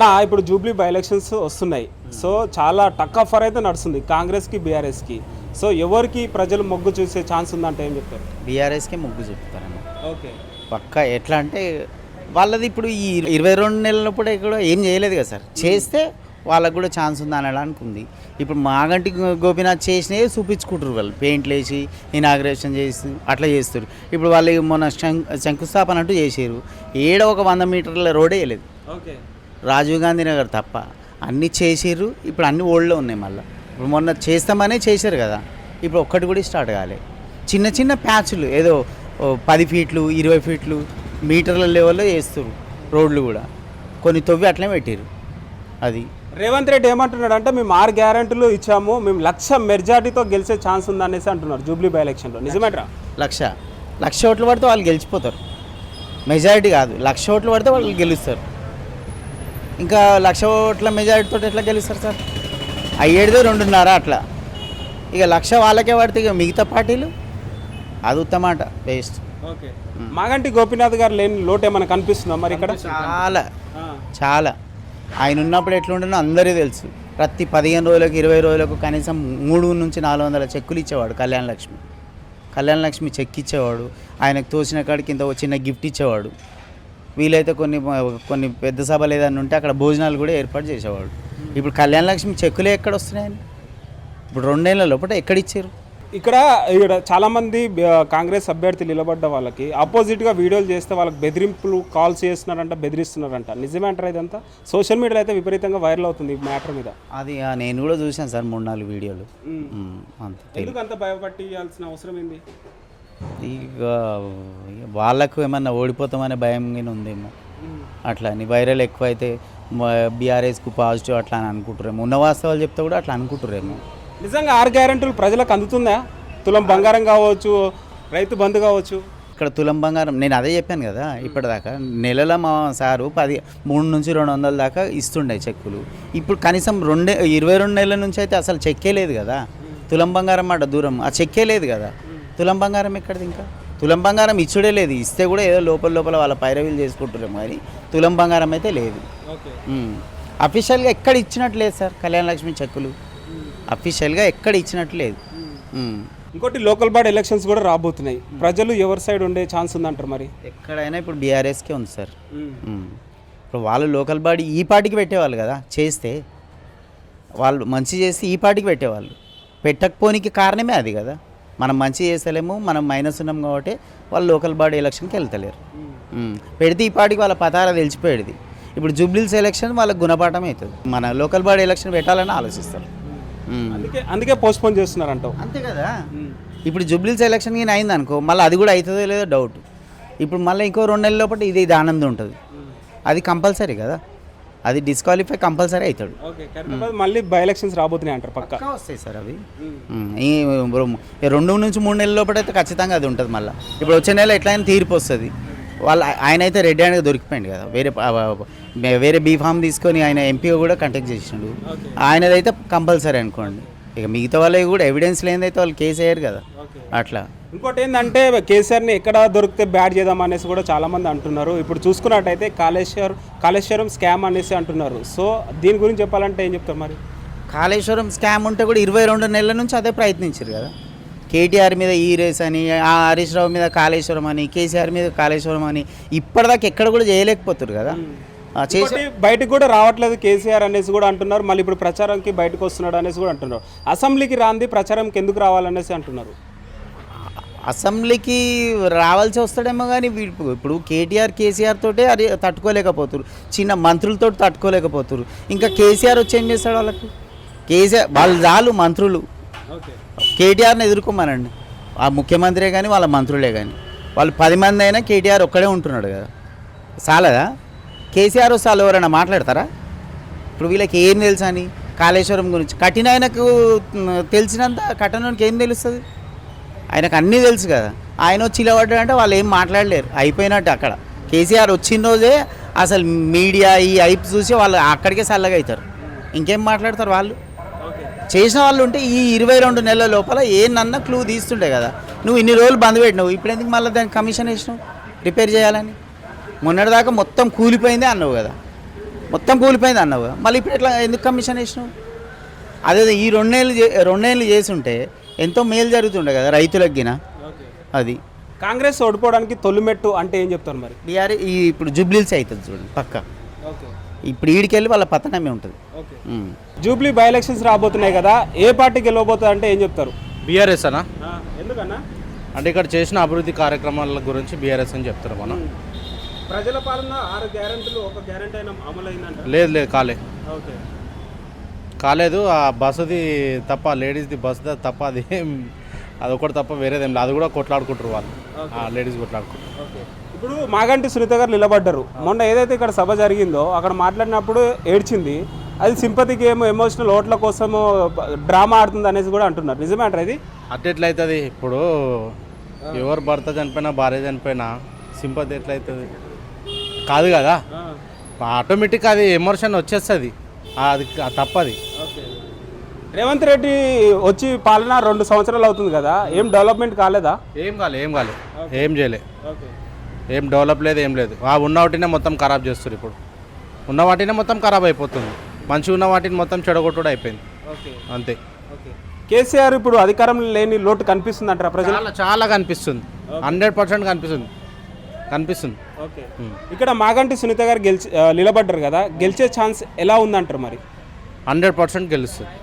నా ఇప్పుడు Jubilee by elections వస్తున్నాయి. సో చాలా టక్ ఆఫర్ అయితే నడుస్తుంది. కాంగ్రెస్కి బీఆర్ఎస్కి. సో ఎవరికి ప్రజలు మొగ్గు చూసే ఛాన్స్ ఉందంటే ఏం చెప్తారు? బీఆర్ఎస్కే మొగ్గు చూపుతారన్న. ఓకే. పక్క ఎట్లా అంటే వాళ్ళది ఇప్పుడు ఈ ఇరవై రెండు నెలలప్పుడు కూడా ఏం చేయలేదు కదా సార్. చేస్తే వాళ్ళకు కూడా ఛాన్స్ ఉంది అనడానికి ఉంది ఇప్పుడు మాగంటి గోపీనాథ్ చేసినవి చూపించుకుంటారు వాళ్ళు. పెయింట్లు వేసి ఇనాగ్రేషన్ చేసి అట్లా చేస్తారు. ఇప్పుడు వాళ్ళు మొన్న శంకుస్థాపన అంటూ చేసారు ఏడ ఒక వంద మీటర్ల రోడే వేయలేదు. ఓకే. రాజీవ్ గాంధీ నగర్ తప్ప. అన్నీ చేసిర్రు ఇప్పుడు అన్ని ఓల్డ్లో ఉన్నాయి మళ్ళీ. ఇప్పుడు మొన్న చేస్తామనే చేశారు కదా. ఇప్పుడు ఒక్కటి కూడా స్టార్ట్ కాలే. చిన్న చిన్న ప్యాచ్లు ఏదో పది ఫీట్లు ఇరవై ఫీట్లు మీటర్ల లెవెల్లో వేస్తారు రోడ్లు కూడా. కొన్ని తవ్వి అట్లే పెట్టారు అది. రేవంత్ రెడ్డి ఏమంటున్నాడు అంటే మేము ఆరు గ్యారెంటీలు ఇచ్చాము మేము లక్ష మెజార్టీతో గెలిచే ఛాన్స్ ఉందనేసి అంటున్నారు జూబ్లీ బై ఎలక్షన్లో. నిజమేట్రా? లక్ష. లక్ష ఓట్లు పడితే వాళ్ళు గెలిచిపోతారు. మెజారిటీ కాదు. లక్ష ఓట్లు పడితే వాళ్ళు గెలుస్తారు. ఇంకా లక్ష ఓట్ల మెజారిటీతో ఎట్లా గెలుస్తారు సార్? అయ్యేటిదే రెండున్నర అట్లా. ఇక లక్ష వాళ్ళకే పడితే ఇక మిగతా పార్టీలు? అది ఉత్తమాట వేస్ట్ ఓకే. మాగంటి గోపీనాథ్ గారు లేని లోటు ఏమైనా కనిపిస్తుందా మరి ఇక్కడ? చాలా. చాలా. ఆయన ఉన్నప్పుడు ఎట్లుండనో అందరికీ తెలుసు. ప్రతి పదిహేను రోజులకు ఇరవై రోజులకు కనీసం మూడు నుంచి నాలుగు వందల చెక్కులు ఇచ్చేవాడు కళ్యాణ లక్ష్మి. కళ్యాణ లక్ష్మి చెక్ ఇచ్చేవాడు. ఆయనకు తోచిన కాడికి ఇంత చిన్న గిఫ్ట్ ఇచ్చేవాడు. వీలైతే కొన్ని కొన్ని పెద్ద సభలు ఏదైనా ఉంటే అక్కడ భోజనాలు కూడా ఏర్పాటు చేసేవాడు ఇప్పుడు కళ్యాణ లక్ష్మి చెక్కులే ఎక్కడ వస్తున్నాయని? ఇప్పుడు రెండేళ్ళ లోపల ఎక్కడ ఇచ్చారు? ఇక్కడ ఇక్కడ చాలా మంది ఆ, కాంగ్రెస్ అభ్యర్థులు నిలబడ్డ వాళ్ళకి ఆపోజిట్గా వీడియోలు చేస్తే వాళ్ళకి బెదిరింపులు కాల్స్ చేస్తున్నారంట బెదిరిస్తున్నారంట. నిజమే అంటారా ఇదంతా? సోషల్ మీడియాలో అయితే విపరీతంగా వైరల్ అవుతుంది ఈ మ్యాటర్ మీద. అది నేను కూడా చూశాను సార్ మూడు నాలుగు వీడియోలు. అంత భయపట్టియాల్సిన అవసరం ఏంది? ఇక వాళ్ళకు ఏమన్నా ఓడిపోతామనే భయం గిన ఉందేమో. అట్లా అని వైరల్ ఎక్కువ అయితే బీఆర్ఎస్కు పాజిటివ్ అట్లా అని అనుకుంటారేమో ఉన్న వాస్తవాలు చెప్తే కూడా అట్లా అనుకుంటారేమో నిజంగా ఆరు గ్యారెంటీలు ప్రజలకు అందుతుందా? తులం బంగారం కావచ్చు రైతు బంధు కావచ్చు. ఇక్కడ తులం బంగారం నేను అదే చెప్పాను కదా ఇప్పటిదాకా. నెలలో మా సారు పది మూడు నుంచి రెండు వందల దాకా ఇస్తుండే చెక్కులు. ఇప్పుడు కనీసం రెండే ఇరవై రెండు నెలల నుంచి అయితే అసలు చెక్కే లేదు కదా. తులం బంగారం మాట దూరం ఆ చెక్కే లేదు కదా. తులం బంగారం ఎక్కడిది ఇంకా? తులం బంగారం ఇచ్చుడే లేదు. ఇస్తే కూడా ఏదో లోపల లోపల వాళ్ళ పైరవీలు చేసుకుంటారేమో కానీ తులం బంగారం అయితే లేదు. అఫీషియల్గా ఎక్కడ ఇచ్చినట్టు లేదు సార్ కళ్యాణ లక్ష్మి చెక్కులు. అఫీషియల్గా ఎక్కడ ఇచ్చినట్టు లేదు. ఇంకోటి లోకల్ బాడీ ఎలక్షన్స్ కూడా రాబోతున్నాయి. ప్రజలు ఎవరి సైడ్ ఉండే ఛాన్స్ ఉందంటారు మరి? ఎక్కడైనా ఇప్పుడు బీఆర్ఎస్కే ఉంది సార్. ఇప్పుడు వాళ్ళు లోకల్ బాడీ ఈ పార్టీకి పెట్టేవాళ్ళు కదా చేస్తే వాళ్ళు మంచి చేసి ఈ పార్టీకి పెట్టేవాళ్ళు. పెట్టకపోనికి కారణమే అది కదా. మనం మంచి చేస్తలేము మనం మైనస్ ఉన్నాం కాబట్టి వాళ్ళు లోకల్ బాడీ ఎలక్షన్కి వెళ్తలేరు. మ్మ్. పెడితే ఈ పార్టీకి వాళ్ళ పతార తెలిసిపోయేది ఇప్పుడు జూబ్లీస్ ఎలక్షన్ వాళ్ళకి గుణపాఠం అవుతుంది. మన లోకల్ బాడీ ఎలక్షన్ పెట్టాలని ఆలోచిస్తారు. మ్మ్. అందుకే అందుకే పోస్ట్పోన్ చేస్తున్నారు అంటావు అంతే కదా? ఇప్పుడు జూబ్లీస్ ఎలక్షన్ కానీ అయింది అనుకో మళ్ళీ అది కూడా అవుతుందో లేదో డౌట్ ఇప్పుడు మళ్ళీ ఇంకో రెండు నెలల లోపల ఇది ఇది ఆనందం ఉంటుంది. అది కంపల్సరీ కదా? అది డిస్క్వాలిఫై కంపల్సరీ అవుతాడు. మళ్ళీ బై ఎలక్షన్స్ రాబోతున్నాయి అంటారు పక్క? వస్తాయి సార్ అవి. ఈ రెండు నుంచి మూడు నెలల లోపల అయితే ఖచ్చితంగా అది ఉంటుంది మళ్ళీ. ఇప్పుడు వచ్చే నెల ఎట్లయినా తీర్పు వస్తుంది. వాళ్ళు ఆయన అయితే రెడ్ హ్యాండ్గా దొరికిపోయింది కదా. వేరే వేరే బీఫామ్ తీసుకొని ఆయన ఎంపీగా కూడా కంటాక్ట్ చేసిండు. ఆయనదైతే కంపల్సరీ అనుకోండి. ఇక మిగతా వాళ్ళవి కూడా ఎవిడెన్స్ లేనిదైతే వాళ్ళు కేసు వేయరు కదా. అట్లా. ఇంకోటి ఏంటంటే కేసీఆర్ని ఎక్కడ దొరికితే బ్యాడ్ చేద్దాం అనేసి కూడా చాలా మంది అంటున్నారు. ఇప్పుడు చూసుకున్నట్టయితే కాళేశ్వరం కాళేశ్వరం స్కామ్ అనేసి అంటున్నారు. సో దీని గురించి చెప్పాలంటే ఏం చెప్తారు మరి? కాళేశ్వరం స్కామ్ ఉంటే కూడా ఇరవై రెండు నెలల నుంచి అదే ప్రయత్నించారు కదా. కేటీఆర్ మీద ఈ రేస్ అని ఆ హరీష్ రావు మీద కాళేశ్వరం అని కేసీఆర్ మీద కాళేశ్వరం అని ఇప్పటిదాకా ఎక్కడ కూడా చేయలేకపోతారు కదా. బయటకు కూడా రావట్లేదు కేసీఆర్ అనేసి కూడా అంటున్నారు. మళ్ళీ ఇప్పుడు ప్రచారంకి బయటకు వస్తున్నాడు అనేసి కూడా అంటున్నారు. అసెంబ్లీకి రాంది ప్రచారంకి ఎందుకు రావాలనేసి అంటున్నారు? అసెంబ్లీకి రావాల్సి వస్తాడేమో కానీ ఇప్పుడు కేటీఆర్ కేసీఆర్ తోటే అది తట్టుకోలేకపోతారు. చిన్న మంత్రులతో తట్టుకోలేకపోతారు. ఇంకా కేసీఆర్ వచ్చి ఏం చేస్తాడు వాళ్ళకు? కేసీఆర్ వాళ్ళు చాలు మంత్రులు. కేటీఆర్ని ఎదుర్కోమనండి. ఆ ముఖ్యమంత్రే కానీ వాళ్ళ మంత్రులే కానీ వాళ్ళు పది మంది అయినా కేటీఆర్ ఒక్కడే ఉంటున్నాడు కదా. చాలదా? కేసీఆర్ వస్తే వాళ్ళు ఎవరైనా మాట్లాడతారా? ఇప్పుడు వీళ్ళకి ఏం తెలుసు అని? కాళేశ్వరం గురించి. కఠిన ఆయనకు మ్, తెలిసినంత కఠినానికి ఏం తెలుస్తుంది? ఆయనకు అన్నీ తెలుసు కదా. ఆయన వచ్చి ఇలా వాళ్ళు ఏం మాట్లాడలేరు. అయిపోయినట్టు అక్కడ. కేసీఆర్ వచ్చిన రోజే అసలు మీడియా ఈ ఐప్ చూసి వాళ్ళు అక్కడికే చల్లగా అవుతారు. ఇంకేం మాట్లాడతారు వాళ్ళు? చేసిన వాళ్ళు ఉంటే ఈ ఇరవై రెండు నెలల లోపల ఏనన్నా క్లూ తీస్తుండే కదా. నువ్వు ఇన్ని రోజులు బంద్ పెట్టినావు. ఇప్పుడు ఎందుకు మళ్ళీ దానికి కమిషన్ వేసినావు? రిపేర్ చేయాలని? మొన్నటిదాకా మొత్తం కూలిపోయిందే అన్నావు కదా. మొత్తం కూలిపోయింది అన్నావు మళ్ళీ ఇప్పుడు ఎట్లా ఎందుకు కమిషన్ వేసినావు? అదే ఈ రెండేళ్ళు రెండేళ్ళు చేసి ఉంటే ఎంతో మేలు జరుగుతుండే కదా రైతులకు గిన. అది. కాంగ్రెస్ ఓడిపోవడానికి తొలిమెట్టు అంటే ఏం చెప్తారు మరి? బీఆర్ ఈ ఇప్పుడు జుబ్లీల్స్ అవుతుంది చూడండి పక్క. ఓకే. ఇప్పుడు ఈడికెళ్ళి వాళ్ళ పతనమే ఉంటుంది. జూబ్లీ బై ఎలక్షన్స్ రాబోతున్నాయి కదా ఏ పార్టీ గెలవబోతుంది అంటే ఏం చెప్తారు? బీఆర్ఎస్ అనా? ఎందుకన్నా? అంటే ఇక్కడ చేసిన అభివృద్ధి కార్యక్రమాల గురించి బీఆర్ఎస్ అని చెప్తారు మనం ప్రజల పాలన ఆరు గ్యారెంటీలు ఒక గ్యారెంటీ అయినా అమలు అయిందంట లేదు లేదు కాలే. ఓకే. కాలేదు ఆ బస్సుది తప్ప లేడీస్ది బస్సు తప్ప అది ఏం- అది ఒకటి తప్ప వేరేదేం లేదు. అది కూడా కొట్లాడుకుంటారు వాళ్ళు. ఆ లేడీస్ కొట్లాడుకుంటారు. ఇప్పుడు మాగంటి సునీత గారు నిలబడ్డారు. మొన్న ఏదైతే ఇక్కడ సభ జరిగిందో అక్కడ మాట్లాడినప్పుడు ఏడ్చింది. అది సింపతి గేమ్ ఎమోషనల్ ఓట్ల కోసము డ్రామా ఆడుతుంది అనేసి కూడా అంటున్నారు. నిజమే అంటారు ఇది? అట్ట ఎట్లయితుంది ఇప్పుడు ఎవరు భర్త చనిపోయినా భార్య చనిపోయినా సింపతి ఎట్లయితుంది? కాదు కదా. ఆటోమేటిక్ అది ఎమోషన్ వచ్చేస్తుంది. అది తప్పది. రేవంత్ రెడ్డి వచ్చి పాలన రెండు సంవత్సరాలు అవుతుంది కదా ఏం డెవలప్మెంట్ కాలేదా? ఏం కాలే ఏం కాలే. ఏం చేయలే. ఏం డెవలప్ లేదు ఏం లేదు. ఆ ఉన్న వాటినే మొత్తం ఖరాబ్ చేస్తారు ఇప్పుడు. ఉన్న వాటినే మొత్తం ఖరాబ్ అయిపోతుంది. మంచిగా ఉన్న వాటిని మొత్తం చెడగొట్టుడు అయిపోయింది. అంతే. కేసీఆర్ ఇప్పుడు అధికారంలో లేని లోటు కనిపిస్తుంది అంటారా ప్రజలు చాలా కనిపిస్తుంది. హండ్రెడ్ పర్సెంట్ కనిపిస్తుంది. కనిపిస్తుంది. ఇక్కడ మాగంటి సునీత గారు గెలిచి నిలబడ్డారు కదా గెలిచే ఛాన్స్ ఎలా ఉందంటారు మరి? హండ్రెడ్ పర్సెంట్ గెలుస్తుంది.